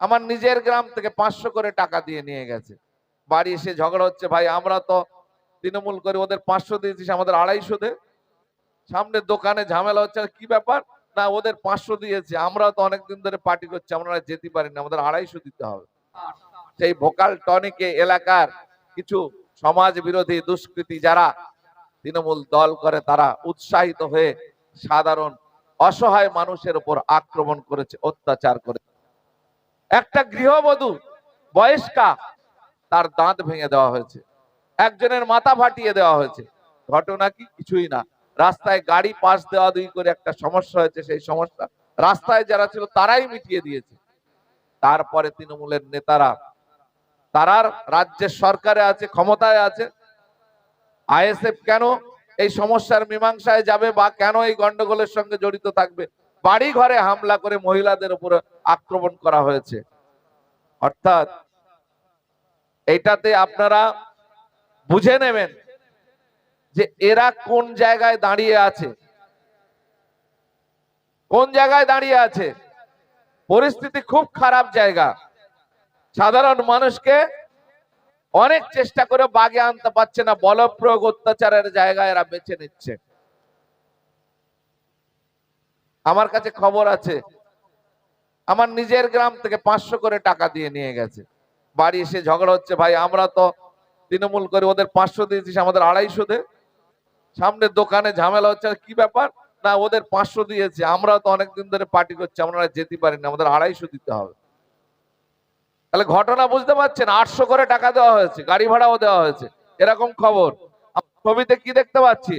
আমার নিজের গ্রাম থেকে পাঁচশো করে টাকা দিয়ে নিয়ে গেছে। বাড়ি এসে ঝগড়া হচ্ছে, ভাই, আমরা তো তৃণমূল করে, ওদের পাঁচশো দিয়েছিস, আমাদের আড়াইশো দে। সামনে দোকানে ঝামেলা হচ্ছে কি ব্যাপার? না, ওদের পাঁচশো দিয়েছে আমরা তো অনেকদিন ধরে পার্টি করছি, আমরা যেতে পারি না, আমাদের আড়াইশো দিতে হবে। সেই ভোকাল টনিকে এলাকার কিছু সমাজ বিরোধী দুষ্কৃতী যারা তৃণমূল দল করে, তারা উৎসাহিত হয়ে সাধারণ অসহায় মানুষের উপর আক্রমণ করেছে, অত্যাচার করেছে। একটা গৃহবধূ বয়স্কা, তার দাঁত ভেঙে দেওয়া হয়েছে। একজনের মাথা ফাটিয়ে দেওয়া হয়েছে। ঘটনা কি? কিছুই না। রাস্তায় গাড়ি পাশ দেওয়া দুই করে একটা সমস্যা হয়েছে, সেই সমস্যা রাস্তায় যারা ছিল তারাই মিটিয়ে দিয়েছে। তারপরে তৃণমূলের নেতারা, তারার রাজ্যের সরকারে আছে, ক্ষমতায় আছে, আইএসএফ কেন এই সমস্যার মীমাংসায় যাবে বা কেন এই গন্ডগোলের সঙ্গে জড়িত থাকবে? বাড়ি ঘরে হামলা করে মহিলাদের উপরে আক্রমণ করা হয়েছে। অর্থাৎ এইটাতে আপনারা বুঝে নেবেন যে এরা কোন জায়গায় দাঁড়িয়ে আছে। কোন জায়গায় দাঁড়িয়ে আছে? পরিস্থিতি খুব খারাপ জায়গা। সাধারণ মানুষকে অনেক চেষ্টা করে বাগে আনতে পারছে না বল প্রয়োগ অত্যাচারের জায়গায় এরা বেছে নিচ্ছে। আমার কাছে খবর আছে। আমার নিজের গ্রাম থেকে পাঁচশো করে টাকা দিয়ে নিয়ে গেছে। বাড়ি এসে ঝগড়া হচ্ছে, ভাই, আমরা তো তৃণমূল করে, ওদের পাঁচশো দিয়েছিস আমাদের আড়াইশো দে। সামনে দোকানে ঝামেলা হচ্ছে কি ব্যাপার? না, ওদের পাঁচশো দিয়েছে আমরা তো অনেকদিন ধরে পার্টি করছি, আমরা যেতে পারি না, আমাদের আড়াইশো দিতে হবে। তাহলে ঘটনা বুঝতে পারছেন, আটশো করে টাকা দেওয়া হয়েছে, গাড়ি ভাড়াও দেওয়া হয়েছে, এরকম খবর। ছবিতে কি দেখতে পাচ্ছি?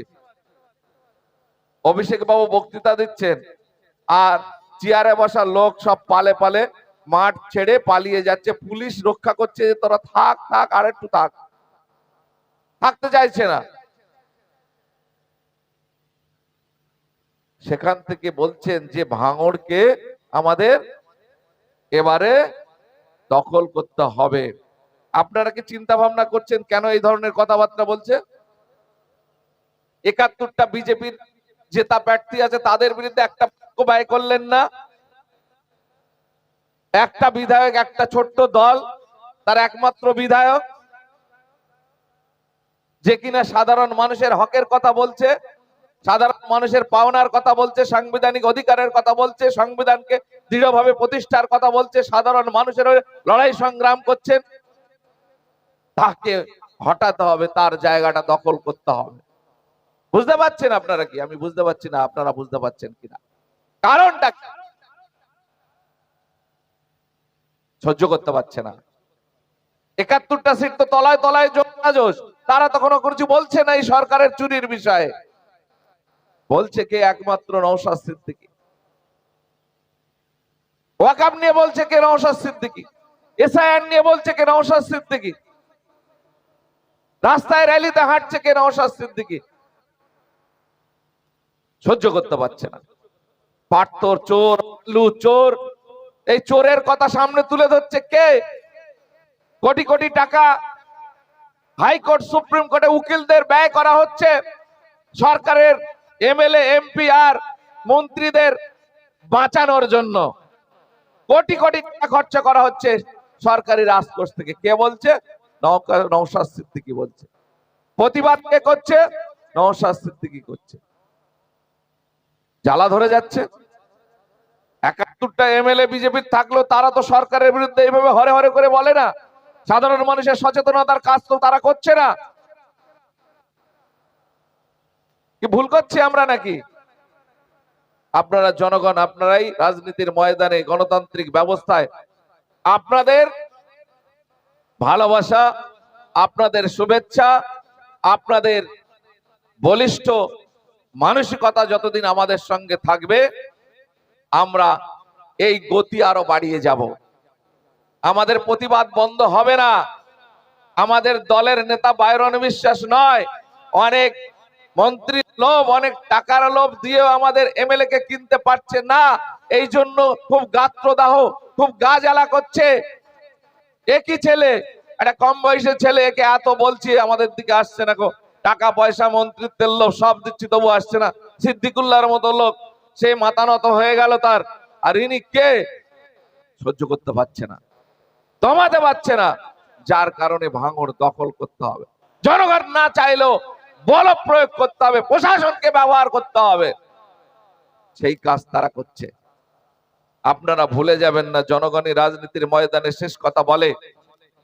অভিষেক বাবু বক্তৃতা দিচ্ছেন। আর চেয়ারে বসা লোক সব পালে পালে মাঠ ছেড়ে পালিয়ে যাচ্ছে। পুলিশ রক্ষা করছে যে তোরা থাক থাক, আর একটু থাক। থাকতে চাইছে না। সেখান থেকে বলছেন যে ভাঙড়কে আমাদের এবারে দখল করতে হবে। আপনারা কি চিন্তা ভাবনা করছেন কেন এই ধরনের কথাবার্তা বলছে একাত্তরটা বিজেপির জেতা প্রার্থী আছে তাদের বিরুদ্ধে একটা ব্যয় করলেন না। একটা বিধায়ক, একটা ছোট্ট দল, তার একমাত্র বিধায়ক, যে কিনা সাধারণ মানুষের হকের কথা বলছে, সাধারণ মানুষের পাওনার কথা বলছে, সাংবিধানিক অধিকারের কথা বলছে, সংবিধানকে দৃঢ়ভাবে প্রতিষ্ঠার কথা বলছে, সাধারণ মানুষের লড়াই সংগ্রাম করছেন, তাকে হটাতে হবে, তার জায়গাটা দখল করতে হবে। বুঝতে পারছেন আপনারা কি? আমি বুঝতে পারছি না, আপনারা বুঝতে পারছেন কিনা কারণটা? সহ্য করতে পারছে না। একাত্তরটা সিট তো তলায় তলায় জোশ তারা তো কোনো কিছু বলছে না এই সরকারের চুরির বিষয়ে। বলছে কে একমাত্র নৌশাদ সিদ্দিকি? ওয়াকাম নিয়ে বলছে কে নৌশাদ সিদ্দিকি? এসআইআর নিয়ে বলছে কে নৌশাদ সিদ্দিকি? রাস্তায় র্যালিতে হাঁটছে কে নৌশাদ সিদ্দিকি? সহ্য করতে পারছে না। পাট্টর চোর লু চোর, এই চোরের কথা সামনে তুলে ধরছে কে? কোটি কোটি টাকা হাইকোর্ট, সুপ্রিম কোর্টে উকিলদের ব্যয় করা হচ্ছে। সরকারের এমএলএ, এমপি আর মন্ত্রীদের বাঁচানোর জন্য। কোটি কোটি টাকা খরচা করা হচ্ছে সরকারি রাজকোষ থেকে। কে বলছে? নৌকা- নৌশাদ সিদ্দিকি বলছে। প্রতিবাদ কে করছে? নৌশাদ সিদ্দিকি করছে। জ্বালা ধরে যাচ্ছে। একাত্তরটা এমএলএ বিজেপির থাকল তারা তো সরকারের বিরুদ্ধে এইভাবে হরে হরে করে বলে না। সাধারণ মানুষের সচেতনতার কাজ তো তারা করছে না। কি ভুল করছি আমরা নাকি? আপনারা জনগণ, আপনারাই রাজনীতির ময়দানে গণতান্ত্রিক ব্যবস্থায়। আপনাদের ভালোবাসা, আপনাদের শুভেচ্ছা, আপনাদের বলিষ্ঠ মানসিকতা যতদিন আমাদের সঙ্গে থাকবে, আমরা এই গতি আরও বাড়িয়ে যাব। আমাদের প্রতিবাদ বন্ধ হবে না। আমাদের দলের নেতা বাইরন বিশ্বাস নয়। অনেক মন্ত্রী লোভ, অনেক টাকার লোভ দিয়েও আমাদের এমএলএ কে কিনতে পারছে না। এই জন্য খুব গাত্রদাহ, খুব গা জ্বালা করছে একই ছেলে? একটা কম বয়সের ছেলে, একে এত বলছি, আমাদের দিকে আসছে না গো। টাকা পয়সা, মন্ত্রিত্বের লোক সব দিচ্ছি তবু আসছে না। সিদ্দিকুল্লাহর মতো লোক, সে মাথা নত হয়ে গেল তার। আর ইনি কে? সহ্য করতে পারছে না, দমাতে পারছে না। যার কারণে ভাঙড় দখল করতে হবে। জনগণ না চাইলেও বল প্রয়োগ করতে হবে, প্রশাসনকে ব্যবহার করতে হবে। সেই কাজ তারা করছে। আপনারা ভুলে যাবেন না, জনগণই রাজনীতির ময়দানে শেষ কথা বলে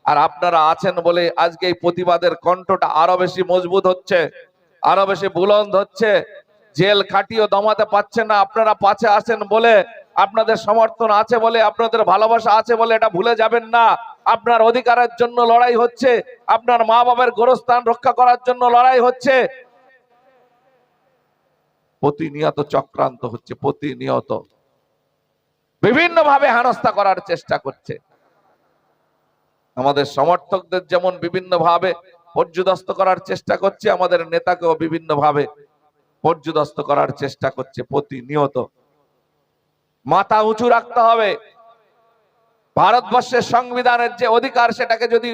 আর আপনারা আছেন বলে আজকে এই প্রতিবাদের কণ্ঠটা আরও বেশি মজবুত হচ্ছে, আরও বেশি বুলন্দ হচ্ছে। জেল খাটিও দমাতে পাচ্ছেন না, আপনারা পাশে আছেন বলে, আপনাদের সমর্থন আছে বলে, আপনাদের ভালোবাসা আছে বলে এটা ভুলে যাবেন না। আপনার অধিকারের জন্য লড়াই হচ্ছে, আপনার মা বাবার গোরস্থান রক্ষা করার জন্য লড়াই হচ্ছে। প্রতিনিয়ত চক্রান্ত হচ্ছে, প্রতিনিয়ত। বিভিন্ন ভাবে হেনস্থা করার চেষ্টা করছে। আমাদের সমর্থকদের যেমন বিভিন্ন ভাবে পর্যদস্ত করার চেষ্টা করছে, আমাদের নেতাকেও বিভিন্ন ভাবে পর্যদস্ত করার চেষ্টা করছে প্রতিনিয়ত। মাথা উঁচু রাখতে হবে। ভারতবর্ষের সংবিধানের যে অধিকার, সেটাকে যদি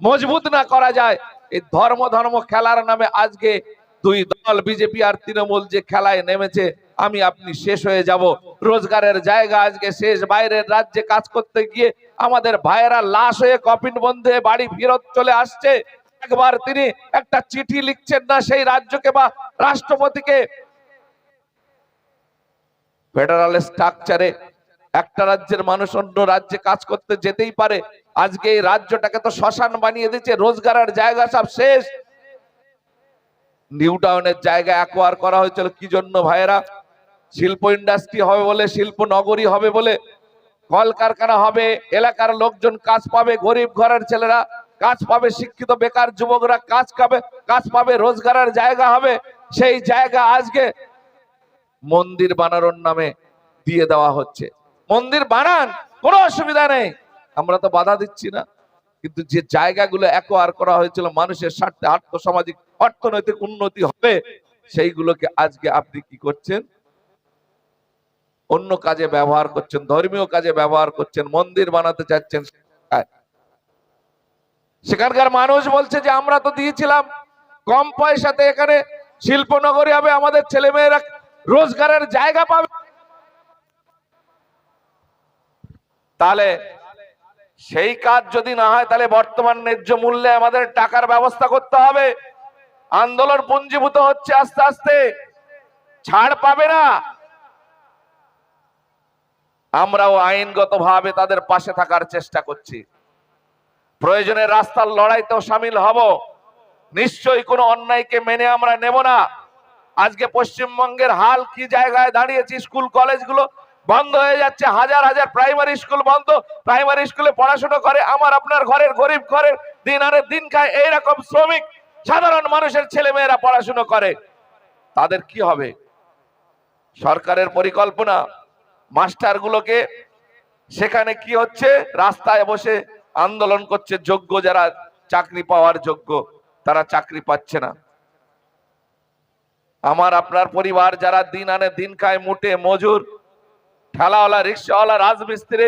মজবুত না করা যায়, এই ধর্ম ধর্ম খেলার নামে আজকে দুই দল, বিজেপি আর তৃণমূল যে খেলায় নেমেছে, আমি আপনি শেষ হয়ে যাব। রোজগারের জায়গা আজকে শেষ। বাইরের রাজ্যে কাজ করতে গিয়ে আমাদের ভাইয়েরা লাশ হয়ে কপিন বন্ধে বাড়ি ফেরত চলে আসছে। একবার তিনি একটা চিঠি লিখছেন না, সেই রাজ্যকে বা রাষ্ট্রপতিকে। ফেডারাল স্ট্রাকচারে একটা রাজ্যের মানুষ অন্য রাজ্যে কাজ করতে যেতেই পারে। আজকে এই রাজ্যটাকে তো শ্মশান বানিয়ে দিচ্ছে রোজগারের জায়গা সব শেষ। নিউ টাউনের জায়গা অ্যাকোয়ার করা হয়েছিল। কি জন্য ভাইয়েরা? শিল্প ইন্ডাস্ট্রি হবে বলে, শিল্প নগরী হবে বলে কলকারখানা হবে, এলাকার লোকজন কাজ পাবে, গরিব ঘরের ছেলেরা কাজ পাবে, শিক্ষিত বেকার যুবকরা কাজ পাবে কাজ পাবে, রোজগারের জায়গা হবে। সেই জায়গা আজকে মন্দির বানানোর নামে দিয়ে দেওয়া হচ্ছে। মন্দির বানান, কোনো অসুবিধা নেই। আমরা তো বাধা দিচ্ছি না। কিন্তু যে জায়গাগুলো একোয়ার করা হয়েছিল, মানুষের স্বার্থে আর্থসামাজিক, অর্থনৈতিক উন্নতি হবে, সেইগুলোকে আজকে আপনি কি করছেন? অন্য কাজে ব্যবহার করছেন, ধর্মীয় কাজে ব্যবহার করছেন, মন্দির বানাতে চাচ্ছেন। সেখানকার মানুষ বলছে যে, আমরা তো দিয়েছিলাম, কম পয়সাতে এখানে শিল্পনগরী হবে, আমাদের ছেলে মেয়েরা রোজগারের জায়গা পাবে। তাহলে সেই কাজ যদি না হয়, তাহলে বর্তমান ন্যায্য মূল্যে আমাদের টাকার ব্যবস্থা করতে হবে। আন্দোলন পুঞ্জীভূত হচ্ছে আস্তে আস্তে। ছাড় পাবে না। আমরাও আইনগত ভাবে তাদের পাশে থাকার চেষ্টা করছি। প্রয়োজনে রাস্তার লড়াইতেও সামিল হব। নিশ্চয়ই কোনো অন্যায়কে মেনে আমরা নেব না। আজকে পশ্চিমবঙ্গের হাল কি জায়গায় দাঁড়িয়েছি? স্কুল, কলেজগুলো বন্ধ হয়ে যাচ্ছে। হাজার হাজার প্রাইমারি স্কুল বন্ধ। প্রাইমারি স্কুলে পড়াশোনা করে আমার আপনার ঘরের গরিব ঘরের দিন আরে দিন খায়। এইরকম শ্রমিক, সাধারণ মানুষের ছেলে মেয়েরা পড়াশোনা করে। তাদের কি হবে? সরকারের পরিকল্পনা মাস্টারগুলোকে সেখানে কি হচ্ছে? রাস্তায় বসে আন্দোলন করছে, যোগ্য যারা চাকরি পাওয়ার যোগ্য, তারা চাকরি পাচ্ছে না। আমার, আপনার পরিবার যারা দিন আনে দিন খায়, মুটে মজুর, ঠেলাওয়ালা, রিক্সাওয়ালা, রাজমিস্ত্রি,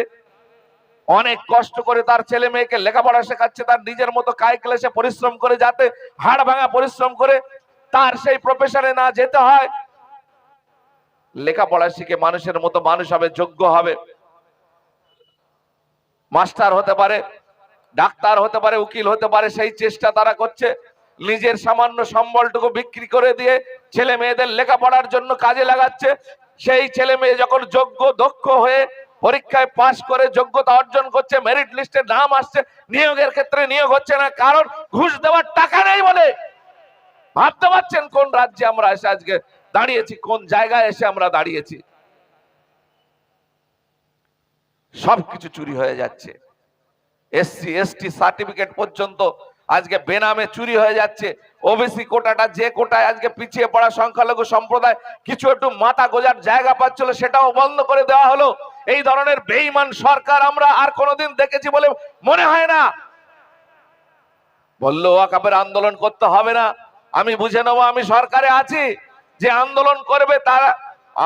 অনেক কষ্ট করে তার ছেলে মেয়েকে লেখাপড়া শেখাচ্ছে, তার নিজের মতো কায় ক্লেশে পরিশ্রম করে যাতে হাড় ভাঙা পরিশ্রম করে তার সেই প্রফেশনে না যেতে হয়। লেখাপড়া শিখে মানুষের মতো মানুষ হবে, যোগ্য হবে। মাস্টার হতে পারে, ডাক্তার হতে পারে, উকিল হতে পারে, সেই চেষ্টা তারা করছে। নিজের সামান্য সম্বলটুকু বিক্রি করে দিয়ে ছেলে মেয়েদের লেখাপড়ার জন্য কাজে লাগাচ্ছে। সেই ছেলে মেয়ে যখন যোগ্য, দক্ষ হয়ে পরীক্ষায় পাশ করে যোগ্যতা অর্জন করছে মেরিট লিস্টে নাম আসছে, নিয়োগের ক্ষেত্রে নিয়োগ হচ্ছে না, কারণ ঘুষ দেওয়ার টাকা নেই বলে ভাবতে পারছেন কোন রাজ্যে আমরা এসে আজকে দাঁড়িয়েছি, কোন জায়গায় এসে আমরা দাঁড়িয়েছি। সবকিছু চুরি হয়ে যাচ্ছে। এসসি এসটি সার্টিফিকেট পর্যন্ত আজকে বেনামে চুরি হয়ে যাচ্ছে। ওবিসি কোটাটা, যে কোটায় আজকে পিছিয়ে পড়া সংখ্যালঘু সম্প্রদায় কিছু একটু মাথা গোজার জায়গা পাচ্ছিল, সেটাও বন্ধ করে দেওয়া হলো। এই ধরনের বেইমান সরকার আমরা আর কোনোদিন দেখেছি বলে মনে হয় না। বলল, ওয়াকাপের আন্দোলন করতে হবে না। আমি বুঝে নেব, আমি সরকারে আছি। যে আন্দোলন করবে তারা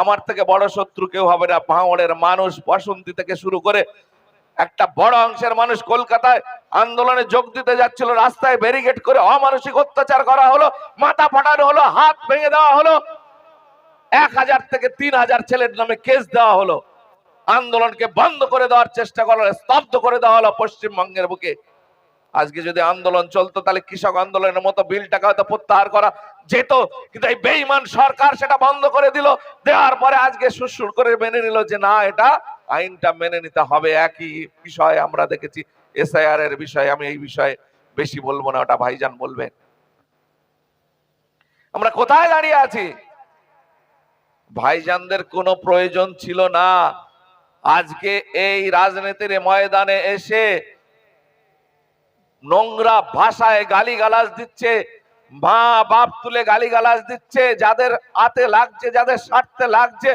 আমার থেকে বড় শত্রু কেউ হবে না। ভাঙড়ের মানুষ বসন্তী থেকে শুরু করে একটা বড় অংশের মানুষ কলকাতায় আন্দোলনে যোগ দিতে যাচ্ছিল রাস্তায় ব্যারিকেড করে অমানসিক অত্যাচার করা হলো মাথা ফাটানো হলো হাত ভেঙে দেওয়া হলো। এক হাজার থেকে তিন হাজার ছেলের নামে কেস দেওয়া হলো। আন্দোলনকে বন্ধ করে দেওয়ার চেষ্টা করা হলো, স্তব্ধ করে দেওয়া হলো পশ্চিমবঙ্গের বুকে। আজকে যদি আন্দোলন চলতো, তাহলে কৃষক আন্দোলনের মতো বিলটাকে হয়তো প্রত্যাহার করা যেত। কিন্তু এই বেইমান সরকার সেটা বন্ধ করে দিল। দেওয়ার পরে আজকে সুরসুর করে মেনে নিল যে, না, এটা আইনটা মেনে নিতে হবে। একই বিষয় আমরা দেখেছি। এসআইআর এর বিষয়ে, আমি এই বিষয়ে বেশি বলব না, ওটা ভাইজান বলবেন। আমরা কোথায় দাঁড়িয়ে আছি? ভাইজানদের কোনো প্রয়োজন ছিল না। আজকে এই রাজনীতির ময়দানে এসে নোংরা ভাষায় গালিগালাজ দিচ্ছে, মা বাপ তুলে গালিগালাজ দিচ্ছে, যাদের হাতে লাগছে, যাদের স্বার্থে লাগছে,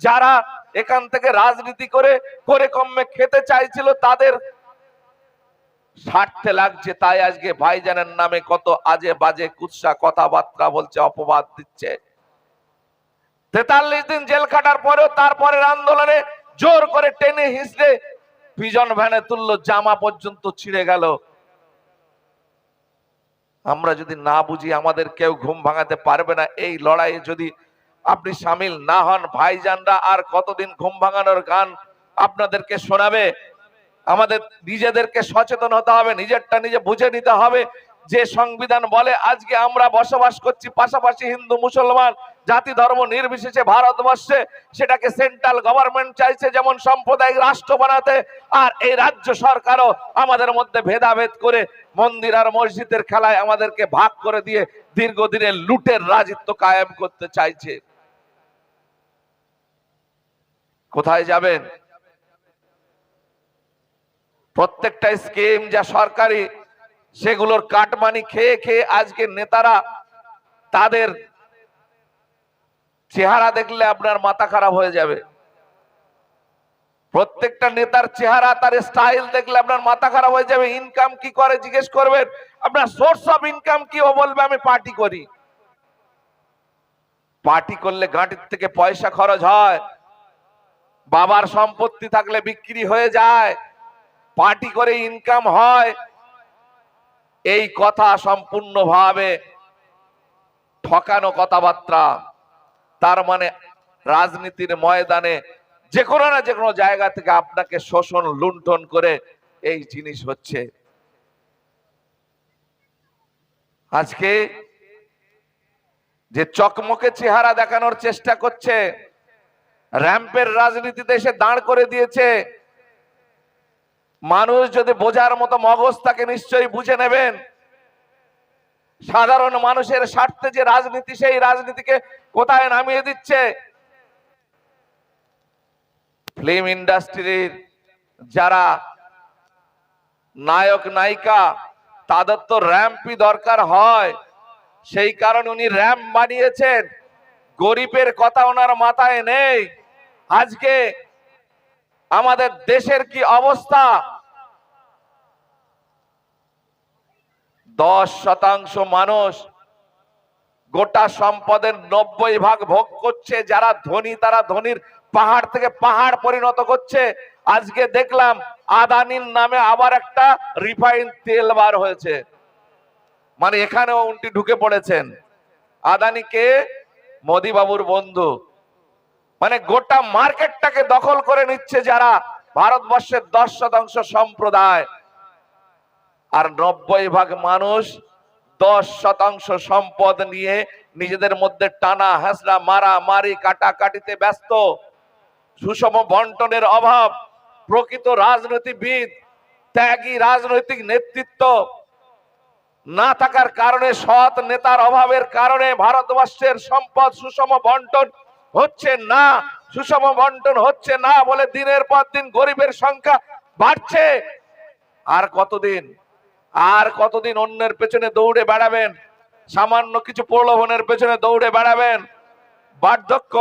যারা এখান থেকে রাজনীতি করে করে কমে খেতে চাইছিল, তাদের স্বার্থে লাগছে। তাই আজকে ভাইজানের নামে কত আজে বাজে কুৎসা কথাবার্তা বলছে, অপবাদ দিচ্ছে। তেতাল্লিশ দিন জেল খাটার পরেও তারপরের আন্দোলনে জোর করে টেনে হিসড়ে পিজন ভ্যানে তুললো, জামা পর্যন্ত ছিঁড়ে গেল। আমরা যদি না বুঝি আমাদের কেউ ঘুম ভাঙাতে পারবে না, এই লড়াইয়ে যদি আপনি সামিল না হন, ভাইজানরা আর কতদিন ঘুম ভাঙানোর গান আপনাদেরকে শোনাবে? আমাদের নিজেদেরকে সচেতন হতে হবে, নিজেরটা নিজে বুঝে নিতে হবে। যে সংবিধান বলে, আজকে আমরা বসবাস করছি, পাশাপাশি হিন্দু, মুসলমান জাতি ধর্ম নির্বিশেষে ভারতবর্ষে সেটাকে সেন্ট্রাল গভর্নমেন্ট চাইছে, যেমন সাম্প্রদায়িক রাষ্ট্র বানাতে, আর এই রাজ্য সরকারও আমাদের মধ্যে ভেদাভেদ করে মন্দির আর মসজিদের খেলায় আমাদেরকে ভাগ করে দিয়ে দীর্ঘদিনের লুটের রাজত্ব কায়েম করতে চাইছে। কোথায় যাবেন? প্রত্যেকটা স্কিম যা সরকারি, সেগুলোর কাটমানি খেয়ে খেয়ে আজকে নেতারা তাদের চেহারা দেখলে আপনার মাথা খারাপ হয়ে যাবে। প্রত্যেকটা নেতার চেহারা, তার স্টাইল দেখলে আপনার মাথা খারাপ হয়ে যাবে। ইনকাম কি করে জিজ্ঞেস করবেন? আপনার সোর্স অফ ইনকাম কি ও বলবে, আমি পার্টি করি। পার্টি করলে গাঁটির থেকে পয়সা খরচ হয়। বাবার সম্পত্তি থাকলে বিক্রি হয়ে যায়। পার্টি করে ইনকাম হয়। এই কথা সম্পূর্ণভাবে ঠকানো কথাবার্তা। তার মানে রাজনীতির ময়দানে যে কোনো না যে কোনো জায়গা থেকে আপনাকে শোষণ, লুণ্ঠন করে এই জিনিস হচ্ছে। আজকে যে চকমকে চেহারা দেখানোর চেষ্টা করছে, র্যাম্পের রাজনীতিতে এসে দাঁড় করে দিয়েছে। মানুষ যদি বোঝার মতো মগজ তাকে নিশ্চয়ই বুঝে নেবেন। সাধারণ মানুষের স্বার্থে যে রাজনীতি, সেই রাজনীতিকে কোথায় নামিয়ে দিচ্ছে? ফিল্ম ইন্ডাস্ট্রির যারা নায়ক, নায়িকা, তাদের তো র্যাম্পই দরকার হয়। সেই কারণে উনি র্যাম্প বানিয়েছেন। গরিবের কথা ওনার মাথায় নেই। আজকে আমাদের দেশের কি অবস্থা? দশ শতাংশ মানুষ গোটা সম্পদের নব্বই ভাগ ভোগ করছে, যারা ধনী তারা ধনীর পাহাড় থেকে পাহাড় পরিণত করছে। আজকে দেখলাম আদানির নামে আবার একটা রিফাইন তেল বার হয়েছে। মানে এখানেও উনটি ঢুকে পড়েছেন। আদানিকে মোদি বাবুর বন্ধু। মানে গোটা মার্কেটটাকে দখল করে নিচ্ছে যারা ভারতবর্ষের দশ শতাংশ সম্প্রদায়। আর নব্বই ভাগ মানুষ দশ শতাংশ সম্পদ নিয়ে নিজেদের মধ্যে টানা হাসরা মারা মারি কাটাকাটিতে ব্যস্ত। সুষম বন্টনের অভাব, প্রকৃত রাজনীতিবিদ, ত্যাগী রাজনৈতিক নেতৃত্ব না থাকার কারণে, সৎ নেতার অভাবের কারণে ভারতবর্ষের সম্পদ সুষম বন্টন হচ্ছে না, সুষম বন্টন হচ্ছে না বলে দিনের পর দিন গরিবের সংখ্যা বাড়ছে। আর কতদিন? আর কতদিন অন্যের পেছনে দৌড়ে বেড়াবেন? সামান্য কিছু প্রলোভনের পেছনে দৌড়ে বেড়াবেন? বার্ধক্য